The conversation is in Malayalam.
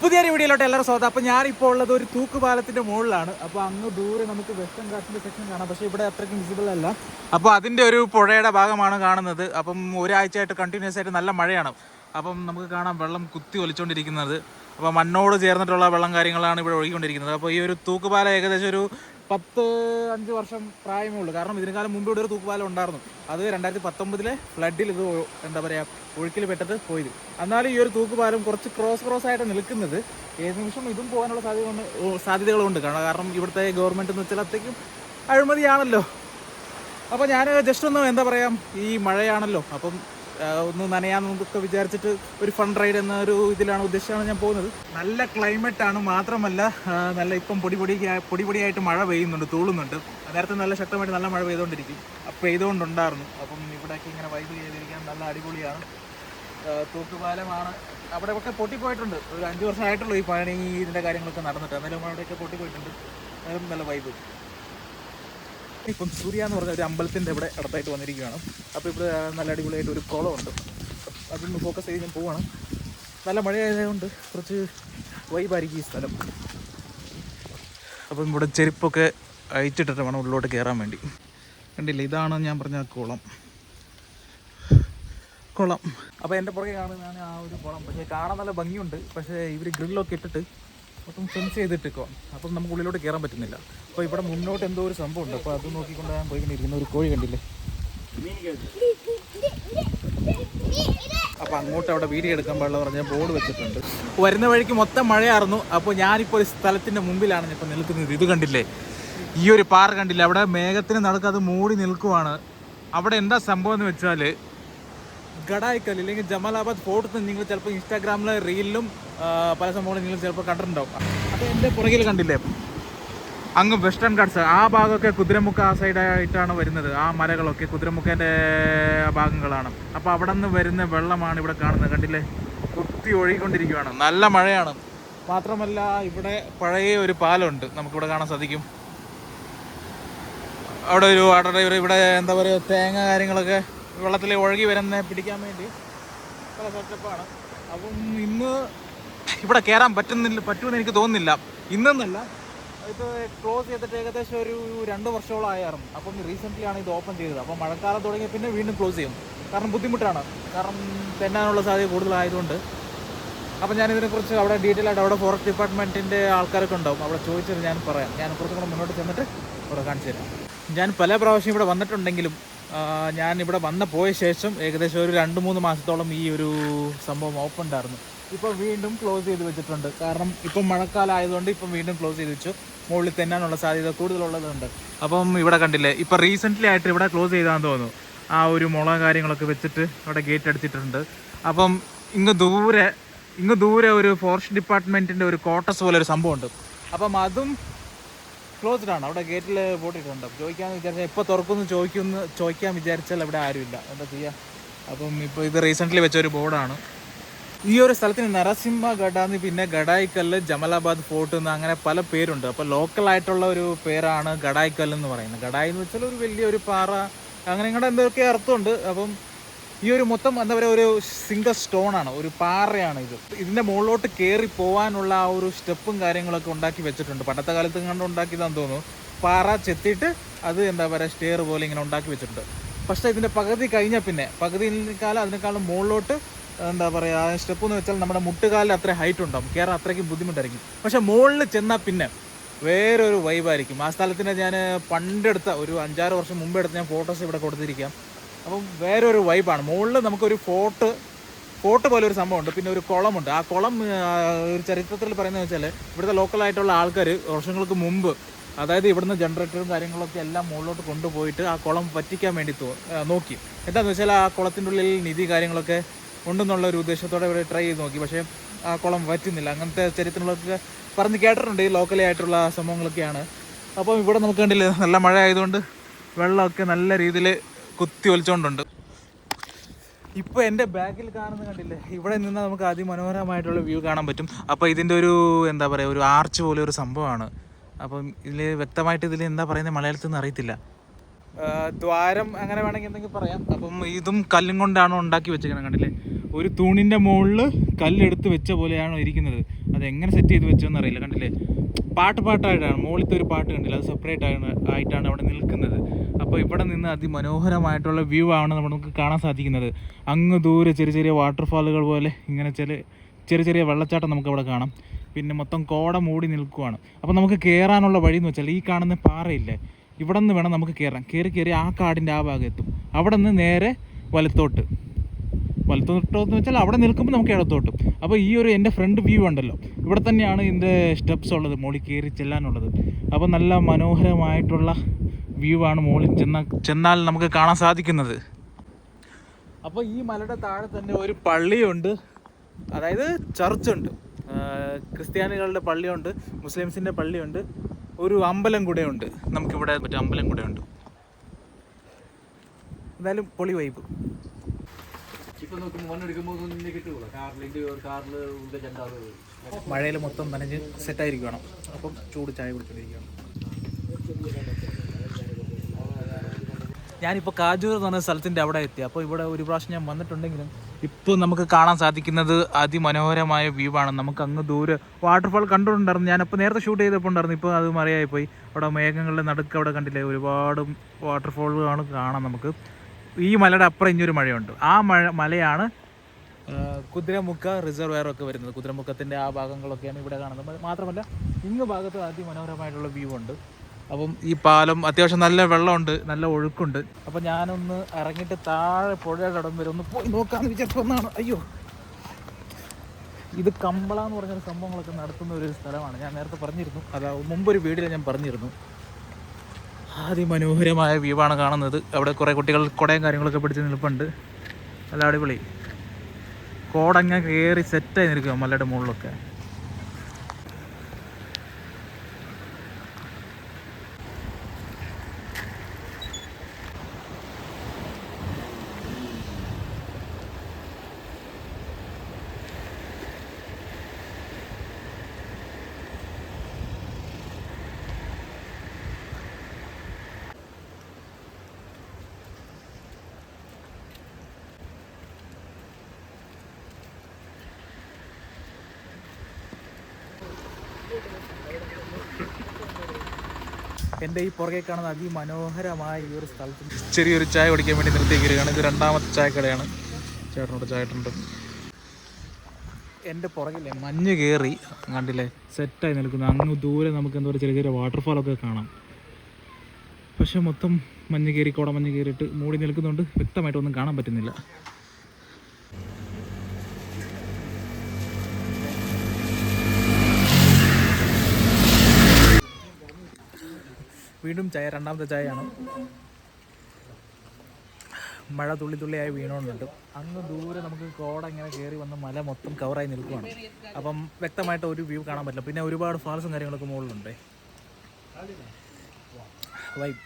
പുതിയൊരു വീഡിയോയിലോട്ട് എല്ലാവരും സ്വാഗതം. അപ്പോൾ ഞാനിപ്പോൾ ഉള്ളത് ഒരു തൂക്കുപാലത്തിന്റെ മുകളിലാണ്. അപ്പോൾ അങ്ങ് ദൂരെ നമുക്ക് വെസ്റ്റേൺ ഘാട്ടിന്റെ സെക്ഷൻ കാണാം. പക്ഷേ ഇവിടെ അത്രയ്ക്കും വിസിബിൾ അല്ല. അപ്പോൾ അതിന്റെ ഒരു പുഴയുടെ ഭാഗമാണ് കാണുന്നത്. അപ്പം ഒരാഴ്ചയായിട്ട് കണ്ടിന്യൂസ് ആയിട്ട് നല്ല മഴയാണ്. അപ്പം നമുക്ക് കാണാം വെള്ളം കുത്തി ഒലിച്ചുകൊണ്ടിരിക്കുന്നത് അപ്പോൾ മണ്ണോട് ചേർന്നിട്ടുള്ള വെള്ളം കാര്യങ്ങളാണ് ഇവിടെ ഒഴുകിക്കൊണ്ടിരിക്കുന്നത്. അപ്പോൾ ഈ ഒരു തൂക്കുപാലം ഏകദേശം ഒരു പത്ത് അഞ്ച് വർഷം പ്രായമേ ഉള്ളൂ. കാരണം ഇതിനേക്കാളും മുമ്പ് ഇവിടെ ഒരു തൂക്കുപാലം ഉണ്ടായിരുന്നു. അത് രണ്ടായിരത്തി പത്തൊമ്പതിലെ ഫ്ലഡിൽ ഇത് എന്താ പറയുക ഒഴുക്കിൽ പെട്ടിട്ട് പോയത്. എന്നാലും ഈ ഒരു തൂക്കുപാലം കുറച്ച് ക്രോസ് ക്രോസ് ആയിട്ട് നിൽക്കുന്നത് ഏത് നിമിഷം ഇതും പോകാനുള്ള സാധ്യത സാധ്യതകളുണ്ട്. കാരണം കാരണം ഇവിടുത്തെ ഗവൺമെന്റ് എന്ന് വെച്ചാൽ അത്രയ്ക്കും അഴിമതിയാണല്ലോ. അപ്പോൾ ഞാൻ ജസ്റ്റ് ഒന്ന് എന്താ പറയുക ഈ മഴയാണല്ലോ. അപ്പം ഒന്ന് നനയാന്നൊക്കെ വിചാരിച്ചിട്ട് ഒരു ഫൺ റൈഡ് എന്ന ഒരു ഇതിലാണ് ഉദ്ദേശിച്ചാണ് ഞാൻ പോകുന്നത്. നല്ല ക്ലൈമറ്റ് ആണ് മാത്രമല്ല നല്ല ഇപ്പം പൊടി പൊടി പൊടി പൊടിയായിട്ട് മഴ പെയ്യുന്നുണ്ട് തൂളുന്നുണ്ട്. നേരത്തെ നല്ല ശക്തമായിട്ട് നല്ല മഴ പെയ്തുകൊണ്ടിരിക്കും അപ്പം പെയ്തുകൊണ്ടുണ്ടായിരുന്നു അപ്പം ഇവിടെയൊക്കെ ഇങ്ങനെ വൈബ് ചെയ്തിരിക്കാൻ നല്ല അടിപൊളിയാണ്. തൂക്കുപാലമാണ്. അവിടെ ഒക്കെ പൊട്ടിപ്പോയിട്ടുണ്ട്. ഒരു അഞ്ച് വർഷമായിട്ടുള്ളൂ ഈ പണി ഇതിന്റെ കാര്യങ്ങളൊക്കെ നടന്നിട്ട്. എന്നാലും അവിടെയൊക്കെ പൊട്ടിപ്പോയിട്ടുണ്ട്. നല്ല വൈബ് ഇപ്പം സൂര്യ എന്ന് പറഞ്ഞ ഒരു അമ്പലത്തിന്റെ ഇവിടെ അടുത്തായിട്ട് വന്നിരിക്കുകയാണ്. അപ്പോൾ ഇവിടെ നല്ല അടിപൊളിയായിട്ട് ഒരു കുളമുണ്ട്. അതൊന്ന് ഫോക്കസ് ചെയ്ത് ഞാൻ പോവാണ്. നല്ല മഴയായതുകൊണ്ട് കുറച്ച് വൈബായിരിക്കും ഈ സ്ഥലം. അപ്പം ഇവിടെ ചെരുപ്പൊക്കെ അയച്ചിട്ടിട്ട് വേണം ഉള്ളിലോട്ട് കയറാൻ വേണ്ടി. കണ്ടില്ലേ? ഇതാണ് ഞാൻ പറഞ്ഞ കുളം. കുളം. അപ്പോൾ എന്റെ പുറകെ കാണുന്നതാണ് ആ ഒരു കുളം. പക്ഷേ കാണാൻ നല്ല ഭംഗിയുണ്ട്. പക്ഷേ ഇവർ ഗ്രില്ലൊക്കെ ഇട്ടിട്ട് മൊത്തം സെൻസ് ചെയ്തിട്ടിക്കോ അപ്പം നമുക്ക് ഉള്ളിലോട്ട് കയറാൻ പറ്റുന്നില്ല. അപ്പോൾ ഇവിടെ മുന്നോട്ട് എന്തോ ഒരു സംഭവം ഉണ്ട്. അപ്പോൾ അത് നോക്കിക്കൊണ്ട് ഞാൻ പോയിക്കൊണ്ടിരിക്കുന്ന ഒരു കോഴി കണ്ടില്ലേ? അപ്പോൾ അങ്ങോട്ട് അവിടെ വീഡിയോ എടുക്കാൻ പാടില്ല പറഞ്ഞ ബോർഡ് വെച്ചിട്ടുണ്ട്. വരുന്ന വഴിക്ക് മൊത്തം മഴയായിരുന്നു. അപ്പോൾ ഞാനിപ്പോൾ ഒരു സ്ഥലത്തിന്റെ മുമ്പിലാണ് ഇപ്പോൾ നിൽക്കുന്നത്. ഇത് കണ്ടില്ലേ? ഈ ഒരു പാറ കണ്ടില്ലേ? അവിടെ മേഘത്തിന് നടക്കുക അത് മൂടി നിൽക്കുവാണ്. അവിടെ എന്താ സംഭവം എന്ന് വെച്ചാൽ ഗഡായിക്കൽ ഇല്ലെങ്കിൽ ജമാലാബാദ് ഫോർട്ട് നിങ്ങൾ ചിലപ്പോൾ ഇൻസ്റ്റാഗ്രാമിലെ റീലിലും പല സംഭവങ്ങളും നിങ്ങൾ ചിലപ്പോൾ കണ്ടിട്ടുണ്ടാവും. അപ്പോൾ എന്റെ പുറകിൽ കണ്ടില്ലേ? അങ്ങ് വെസ്റ്റേൺ ഗാർഡ്സ് ആ ഭാഗമൊക്കെ കുതിരമുക്ക ആ സൈഡായിട്ടാണ് വരുന്നത്. ആ മലകളൊക്കെ കുതിരമുക്കേന്റെ ഭാഗങ്ങളാണ്. അപ്പോൾ അവിടെ നിന്ന് വരുന്ന വെള്ളമാണ് ഇവിടെ കാണുന്നത്. കണ്ടില്ലേ? കുത്തി ഒഴുകിക്കൊണ്ടിരിക്കുകയാണ് നല്ല മഴയാണ്. മാത്രമല്ല ഇവിടെ പഴയ ഒരു പാലമുണ്ട്. നമുക്കിവിടെ കാണാൻ സാധിക്കും. അവിടെ ഒരു വാട്ടർ ഡ്രൈവർ ഇവിടെ എന്താ പറയുക തേങ്ങ കാര്യങ്ങളൊക്കെ വെള്ളത്തിൽ ഒഴുകി വരുന്ന പിടിക്കാൻ വേണ്ടി. പല സെറ്റപ്പാണ് അപ്പം ഇന്ന് ഇവിടെ കയറാൻ പറ്റുന്നില്ല പറ്റുമെന്ന് എനിക്ക് തോന്നുന്നില്ല. ഇന്നെന്നല്ല. ഇത് ക്ലോസ് ചെയ്തിട്ട് ഏകദേശം ഒരു രണ്ട് വർഷത്തോളം ആയിരുന്നു അപ്പം റീസെന്റ്ലി ആണ് ഇത് ഓപ്പൺ ചെയ്തത്. അപ്പം മഴക്കാലം തുടങ്ങിയ പിന്നെ വീണ്ടും ക്ലോസ് ചെയ്യും. കാരണം ബുദ്ധിമുട്ടാണ്. കാരണം തെന്നാനുള്ള സാധ്യത കൂടുതലായതുകൊണ്ട്. അപ്പം ഞാൻ ഇതിനെക്കുറിച്ച് അവിടെ ഡീറ്റെയിൽ ആയിട്ട് അവിടെ ഫോറസ്റ്റ് ഡിപ്പാർട്ട്മെന്റിന്റെ ആൾക്കാരൊക്കെ ഉണ്ടാവും. അവിടെ ചോദിച്ചത് ഞാൻ പറയാം. ഞാൻ കുറച്ചും കൂടെ മുന്നോട്ട് ചെന്നിട്ട് അവിടെ കാണിച്ചു തരാം. ഞാൻ പല പ്രാവശ്യം ഇവിടെ വന്നിട്ടുണ്ടെങ്കിലും ഞാൻ ഇവിടെ വന്ന പോയ ശേഷം ഏകദേശം ഒരു രണ്ട് മൂന്ന് മാസത്തോളം ഈ ഒരു സംഭവം ഓപ്പൺ ഉണ്ടായിരുന്നു. ഇപ്പോൾ വീണ്ടും ക്ലോസ് ചെയ്ത് വെച്ചിട്ടുണ്ട്. കാരണം ഇപ്പം മഴക്കാലം ആയതുകൊണ്ട് ഇപ്പം വീണ്ടും ക്ലോസ് ചെയ്ത് വെച്ചു. മുകളിൽ തെന്നാനുള്ള സാധ്യത കൂടുതലുള്ളതുണ്ട്. അപ്പം ഇവിടെ കണ്ടില്ലേ ഇപ്പം റീസെന്റ്ലി ആയിട്ട് ഇവിടെ ക്ലോസ് ചെയ്താന്ന് തോന്നുന്നു. ആ ഒരു മുള കാര്യങ്ങളൊക്കെ വെച്ചിട്ട് ഇവിടെ ഗേറ്റ് അടിച്ചിട്ടുണ്ട് അപ്പം ഇങ്ങ് ദൂരെ ഇങ്ങ് ദൂരെ ഒരു ഫോറസ്റ്റ് ഡിപ്പാർട്ട്മെന്റിന്റെ ഒരു കോട്ടസ് പോലെ ഒരു സംഭവം ഉണ്ട് അപ്പം അതും ക്ലോസ്ഡ് ആണ്. അവിടെ ഗേറ്റിൽ പോട്ടിട്ടുണ്ട് ചോദിക്കാമെന്ന് വിചാരിച്ചാൽ എപ്പോൾ തുറക്കുമെന്ന് ചോദിക്കുമെന്ന് ചോദിക്കാൻ വിചാരിച്ചാൽ അവിടെ ആരുമില്ല. എന്താ ചെയ്യാ? അപ്പം ഇപ്പോൾ ഇത് റീസെന്റ്ലി വെച്ച ഒരു ബോർഡാണ് ഈ ഒരു സ്ഥലത്തിന് നരസിംഹ ഗഡാന്ന് പിന്നെ ഗഡായിക്കല്ല് ജമലാബാദ് ഫോർട്ട് എന്ന് അങ്ങനെ പല പേരുണ്ട്. അപ്പോൾ ലോക്കൽ ആയിട്ടുള്ള ഒരു പേരാണ് ഗഡായിക്കല്ല് എന്ന് പറയുന്നത്. ഗഡായി എന്ന് വെച്ചാൽ ഒരു വലിയൊരു പാറ അങ്ങനെ ഇങ്ങോട്ട് എന്തൊക്കെ അർത്ഥമുണ്ട്. അപ്പം ഈ ഒരു മൊത്തം എന്താ പറയുക ഒരു സിംഗിൾ സ്റ്റോൺ ആണ് ഒരു പാറയാണ് ഇത്. ഇതിന്റെ മുകളിലോട്ട് കയറി പോകാനുള്ള ആ ഒരു സ്റ്റെപ്പും കാര്യങ്ങളൊക്കെ ഉണ്ടാക്കി വെച്ചിട്ടുണ്ട്. പണ്ടത്തെ കാലത്ത് കണ്ട് ഉണ്ടാക്കിയതാണെന്ന് തോന്നുന്നു. പാറ ചെത്തിയിട്ട് അത് എന്താ പറയുക സ്റ്റെയർ പോലെ ഇങ്ങനെ ഉണ്ടാക്കി വെച്ചിട്ടുണ്ട്. പക്ഷേ ഇതിന്റെ പകുതി കഴിഞ്ഞ പിന്നെ പകുതിക്കാലം അതിനേക്കാളും മുകളിലോട്ട് എന്താ പറയുക സ്റ്റെപ്പ് എന്ന് വെച്ചാൽ നമ്മുടെ മുട്ടുകാലിൽ അത്ര ഹൈറ്റ് ഉണ്ടാവും. കയറാൻ അത്രയ്ക്കും ബുദ്ധിമുട്ടായിരിക്കും. പക്ഷെ മുകളിൽ ചെന്നാൽ പിന്നെ വേറൊരു വൈബായിരിക്കും ആ സ്ഥലത്തിന് ഞാൻ പണ്ടെടുത്ത ഒരു അഞ്ചാറ് വർഷം മുമ്പ് എടുത്ത് ഞാൻ ഫോട്ടോസ് ഇവിടെ കൊടുത്തിരിക്കാം. അപ്പം വേറൊരു വൈബാണ് മുകളിൽ നമുക്കൊരു ഫോർട്ട് ഫോർട്ട് പോലെ ഒരു സംഭവമുണ്ട്. പിന്നെ ഒരു കുളമുണ്ട്. ആ കുളം ഒരു ചരിത്രത്തിൽ പറയുന്നത് വെച്ചാൽ ഇവിടുത്തെ ലോക്കലായിട്ടുള്ള ആൾക്കാർ വർഷങ്ങൾക്ക് മുമ്പ് അതായത് ഇവിടുന്ന് ജനറേറ്ററും കാര്യങ്ങളൊക്കെ എല്ലാം മുകളിലോട്ട് കൊണ്ടുപോയിട്ട് ആ കുളം പറ്റിക്കാൻ വേണ്ടി നോക്കി. എന്താണെന്ന് വെച്ചാൽ ആ കുളത്തിന്റെ ഉള്ളിൽ നിധി കാര്യങ്ങളൊക്കെ ഉണ്ടെന്നുള്ള ഒരു ഉദ്ദേശത്തോടെ ഇവിടെ ട്രൈ ചെയ്ത് നോക്കി. പക്ഷേ ആ കുളം വറ്റുന്നില്ല. അങ്ങനത്തെ ചരിത്രങ്ങളൊക്കെ പറഞ്ഞ് കേട്ടിട്ടുണ്ട് ഈ ലോക്കലി ആയിട്ടുള്ള സംഭവങ്ങളൊക്കെയാണ്. അപ്പം ഇവിടെ നമുക്ക് കണ്ടില്ലേ നല്ല മഴ ആയതുകൊണ്ട് വെള്ളമൊക്കെ നല്ല രീതിയിൽ കുത്തി ഒലിച്ചുകൊണ്ടുണ്ട് ഇപ്പോൾ എന്റെ ബാക്കിൽ കാണുന്ന കണ്ടില്ലേ ഇവിടെ നിന്ന് നമുക്ക് അതിമനോഹരമായിട്ടുള്ള വ്യൂ കാണാൻ പറ്റും. അപ്പോൾ ഇതിന്റെ ഒരു എന്താ പറയുക ഒരു ആർച്ച് പോലെ ഒരു സംഭവമാണ്. അപ്പം ഇതിൽ വ്യക്തമായിട്ട് ഇതിൽ എന്താ പറയുന്നത് മലയാളത്തിൽ നിന്ന് അറിയത്തില്ല. ദ്വാരം അങ്ങനെ വേണമെങ്കിൽ എന്തെങ്കിലും പറയാം. അപ്പം ഇതും കല്ലും കൊണ്ടാണ് ഉണ്ടാക്കി വെച്ചേക്കുന്നത് കണ്ടില്ലേ? ഒരു തൂണിന്റെ മുകളിൽ കല്ലെടുത്ത് വെച്ച പോലെയാണോ ഇരിക്കുന്നത്. അത് എങ്ങനെ സെറ്റ് ചെയ്ത് വെച്ചോന്ന് അറിയില്ല കണ്ടില്ലേ? പാട്ട് പാട്ടായിട്ടാണ്. മുകളിലത്തെ ഒരു പാട്ട് കണ്ടില്ല? അത് സെപ്പറേറ്റ് ആണ് ആയിട്ടാണ് അവിടെ നിൽക്കുന്നത്. അപ്പോൾ ഇവിടെ നിന്ന് അതിമനോഹരമായിട്ടുള്ള വ്യൂ ആണ് നമുക്ക് കാണാൻ സാധിക്കുന്നത്. അങ്ങ് ദൂരെ ചെറിയ ചെറിയ വാട്ടർഫാളുകൾ പോലെ ഇങ്ങനെ ചില ചെറിയ ചെറിയ വെള്ളച്ചാട്ടം നമുക്ക് അവിടെ കാണാം. പിന്നെ മൊത്തം കോട മൂടി നിൽക്കുവാണ്. അപ്പോൾ നമുക്ക് കയറാനുള്ള വഴി എന്ന് വെച്ചാൽ ഈ കാണുന്ന പാറയില്ലേ ഇവിടെ നിന്ന് വേണം നമുക്ക് കയറാം കയറി കയറി ആ കാടിന്റെ ആ ഭാഗം എത്തും അവിടെ നിന്ന് നേരെ വലത്തോട്ട്. വലത്തോട്ടെന്ന് വെച്ചാൽ അവിടെ നിൽക്കുമ്പോൾ നമുക്ക് ഇടത്തോട്ടും. അപ്പോൾ ഈ ഒരു എന്റെ ഫ്രണ്ട് വ്യൂ ഉണ്ടല്ലോ. ഇവിടെ തന്നെയാണ് ഇതിന്റെ സ്റ്റെപ്സ് ഉള്ളത് മോളിൽ കയറി ചെല്ലാനുള്ളത്. അപ്പോൾ നല്ല മനോഹരമായിട്ടുള്ള വ്യൂ ആണ് മോളിൽ ചെന്ന ചെന്നാൽ നമുക്ക് കാണാൻ സാധിക്കുന്നത്. അപ്പോൾ ഈ മലയുടെ താഴെ തന്നെ ഒരു പള്ളിയുണ്ട്. അതായത് ചർച്ചുണ്ട്. ക്രിസ്ത്യാനികളുടെ പള്ളിയുണ്ട് മുസ്ലിംസിന്റെ പള്ളിയുണ്ട് ഒരു അമ്പലം കൂടെ ഉണ്ട് നമുക്കിവിടെ മറ്റേ അമ്പലം കൂടെ ഉണ്ട് എന്തായാലും പൊളി വൈബ്. മഴയിൽ മൊത്തം നനഞ്ഞ് സെറ്റായിരിക്കണം അപ്പം ചൂട് ചായ കുടിച്ചോണ്ടിരിക്കുകയാണ് ഞാനിപ്പോൾ കാജൂർ എന്ന് പറഞ്ഞ സ്ഥലത്തിന്റെ അവിടെ എത്തി. അപ്പോൾ ഇവിടെ ഒരു പ്രാവശ്യം ഞാൻ വന്നിട്ടുണ്ടെങ്കിലും ഇപ്പോൾ നമുക്ക് കാണാൻ സാധിക്കുന്നത് അതിമനോഹരമായ വ്യൂ ആണ്. നമുക്ക് അങ്ങ് ദൂരെ വാട്ടർഫാൾ കണ്ടിട്ടുണ്ടായിരുന്നു. ഞാനപ്പോൾ നേരത്തെ ഷൂട്ട് ചെയ്തപ്പോൾ ഉണ്ടായിരുന്നു. ഇപ്പോൾ അത് മറിയായി പോയി. അവിടെ മേഘങ്ങളുടെ നടുക്ക് അവിടെ കണ്ടില്ലേ? ഒരുപാട് വാട്ടർഫാളുകളാണ് കാണാം നമുക്ക്. ഈ മലയുടെ അപ്പുറം ഇനിയൊരു മഴയുണ്ട്. ആ മഴ മലയാണ് കുതിരമുക്ക റിസർവയർ ഒക്കെ വരുന്നത്. കുതിരമുക്കത്തിന്റെ ആ ഭാഗങ്ങളൊക്കെയാണ് ഇവിടെ കാണുന്നത്. മാത്രമല്ല ഇങ്ങ് ഭാഗത്ത് അതിമനോഹരമായിട്ടുള്ള വ്യൂ ഉണ്ട്. അപ്പം ഈ പാലം അത്യാവശ്യം നല്ല വെള്ളമുണ്ട് നല്ല ഒഴുക്കുണ്ട്. അപ്പം ഞാനൊന്ന് ഇറങ്ങിയിട്ട് താഴെ പുഴയുടെ ഇടം വരെ. ഒന്ന് പോയി നോക്കാമെന്ന് വിചാരിച്ചു വന്നാണ്. അയ്യോ. ഇത് കമ്പള എന്ന് പറഞ്ഞൊരു സംഭവങ്ങളൊക്കെ നടത്തുന്ന ഒരു സ്ഥലമാണ്. ഞാൻ നേരത്തെ പറഞ്ഞിരുന്നു. അതാ മുമ്പൊരു വീഡിയോയിൽ ഞാൻ പറഞ്ഞിരുന്നു. അതിമനോഹരമായ വ്യൂ ആണ് കാണുന്നത്. അവിടെ കുറേ കുട്ടികൾ കുടയും കാര്യങ്ങളൊക്കെ പിടിച്ച് നിൽപ്പുണ്ട്. നല്ല അടിപൊളി. കോടങ്ങ കയറി സെറ്റായി നിൽക്കുക മലയുടെ മുകളിലൊക്കെ. എന്റെ ഈ പുറകെ കാണുന്ന അതിമനോഹരമായ ഈ ഒരു സ്ഥലത്ത് ചെറിയൊരു ചായ കുടിക്കാൻ വേണ്ടി നിർത്തിയിരിക്കുകയാണ്. ഇത് രണ്ടാമത്തെ ചായക്കടയാണ് ചേട്ടനോട് ചായട്ടുണ്ട് എന്റെ പുറകിലെ മഞ്ഞ് കയറി കണ്ടില്ലേ? സെറ്റായി നിൽക്കുന്നു. അങ്ങ് ദൂരെ നമുക്ക് എന്താ പറയുക ചെറിയ ചെറിയ വാട്ടർഫാളൊക്കെ കാണാം. പക്ഷെ മൊത്തം മഞ്ഞ് കയറി കോട മഞ്ഞ് കയറിയിട്ട് മൂടി നിൽക്കുന്നുണ്ട്. വ്യക്തമായിട്ടൊന്നും കാണാൻ പറ്റുന്നില്ല. വീണ്ടും ചായ രണ്ടാമത്തെ ചായയാണ്. മഴ തുള്ളി തുള്ളിയായി വീണോണ്ടുണ്ട് അങ്ങ് ദൂരെ നമുക്ക് കോട ഇങ്ങനെ കയറി വന്ന് മല മൊത്തം കവറായി നിൽക്കുവാണ്. അപ്പം വ്യക്തമായിട്ട് ഒരു വ്യൂ കാണാൻ പറ്റില്ല. പിന്നെ ഒരുപാട് ഫാൾസും കാര്യങ്ങളൊക്കെ മുകളിലുണ്ട്. വൈബ്